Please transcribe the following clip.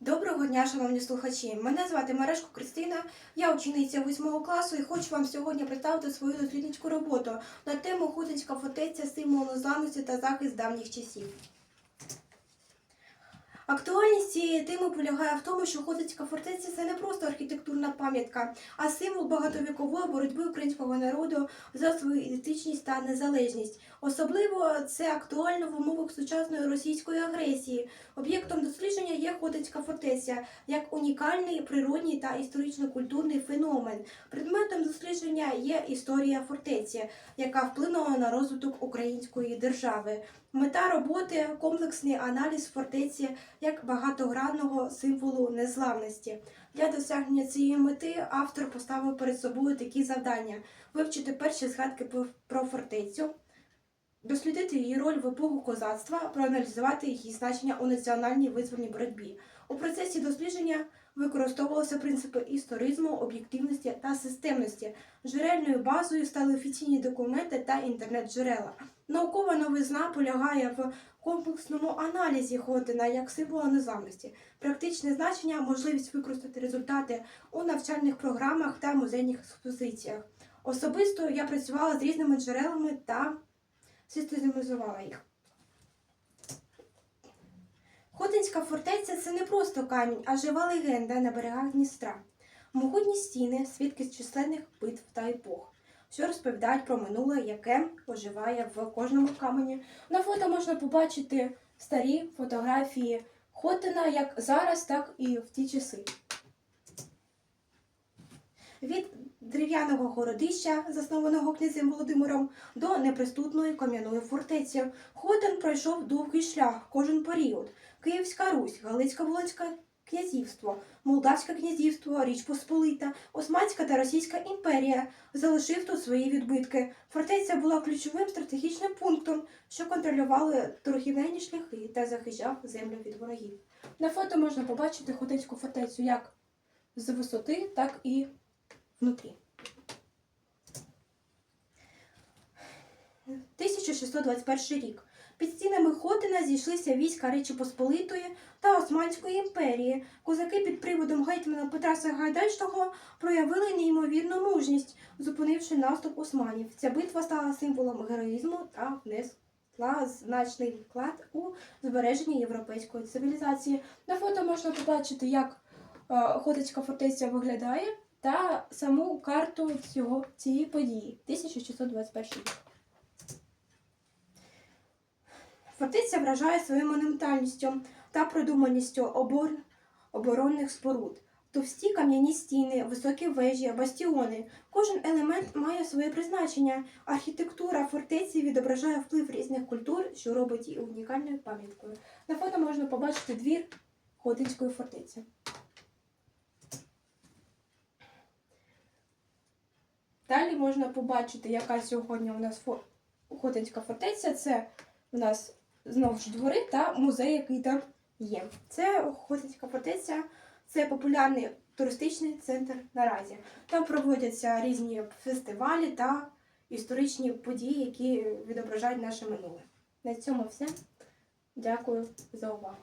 Доброго дня, шановні слухачі! Мене звати Мережко Кристина, я учениця 8 класу і хочу вам сьогодні представити свою дослідницьку роботу на тему Хутинська фортеця символ незламності та захист давніх часів. Актуальність цієї теми полягає в тому, що Хотинська фортеця це не просто архітектурна пам'ятка, а символ багатовікової боротьби українського народу за свою ідентичність та незалежність. Особливо це актуально в умовах сучасної російської агресії. Об'єктом дослідження є Хотинська фортеця як унікальний природній та історично-культурний феномен. Предметом дослідження є історія фортеці, яка вплинула на розвиток української держави. Мета роботи комплексний аналіз фортеці як багатогранного символу незламності. Для досягнення цієї мети автор поставив перед собою такі завдання: вивчити перші згадки про- фортецю, дослідити її роль в епоху козацтва, проаналізувати її значення у національній визвольній боротьбі. У процесі дослідження використовувалися принципи історизму, об'єктивності та системності. Джерельною базою стали офіційні документи та інтернет-джерела. Наукова новизна полягає в комплексному аналізі Хотина як символа незламності, практичне значення, можливість використати результати у навчальних програмах та музейних експозиціях. Особисто я працювала з різними джерелами та систематизувала їх. Хотинська фортеця це не просто камінь, а жива легенда на берегах Дністра. Могутні стіни, свідки з численних битв та епох, що розповідають про минуле, яке оживає в кожному камені. На фото можна побачити старі фотографії Хотина як зараз, так і в ті часи. Від дерев'яного городища, заснованого князем Володимиром, до неприступної кам'яної фортеці. Хотин пройшов довгий шлях, кожен період. Київська Русь, Галицьке Волинське князівство, Молдавське князівство, Річ Посполита, Османська та Російська імперія залишив тут свої відбитки. Фортеця була ключовим стратегічним пунктом, що контролювали торгівельні шляхи та захищав землю від ворогів. На фото можна побачити Хотинську фортецю як з висоти, так і внутрі. 1621 рік. Під стінами Хотина зійшлися війська Речі Посполитої та Османської імперії. Козаки під приводом гетьмана Петра Сагайдачного проявили неймовірну мужність, зупинивши наступ османів. Ця битва стала символом героїзму та внесла значний вклад у збереження європейської цивілізації. На фото можна побачити, як е, Хотинська фортеця виглядає та саму карту цього, цієї події 1621 рік. Фортеця вражає своєю монументальністю та продуманістю обор... оборонних споруд. Товсті кам'яні стіни, високі вежі, бастіони. Кожен елемент має своє призначення. Архітектура фортеці відображає вплив різних культур, що робить її унікальною пам'яткою. На фото можна побачити двір Хотинської фортеці. Далі можна побачити, яка сьогодні у нас фо... Хотинська фортеця. Це у нас знову ж двори та музей, який там є. Це Хотинська фортеця, це популярний туристичний центр наразі. Там проводяться різні фестивалі та історичні події, які відображають наше минуле. На цьому все. Дякую за увагу.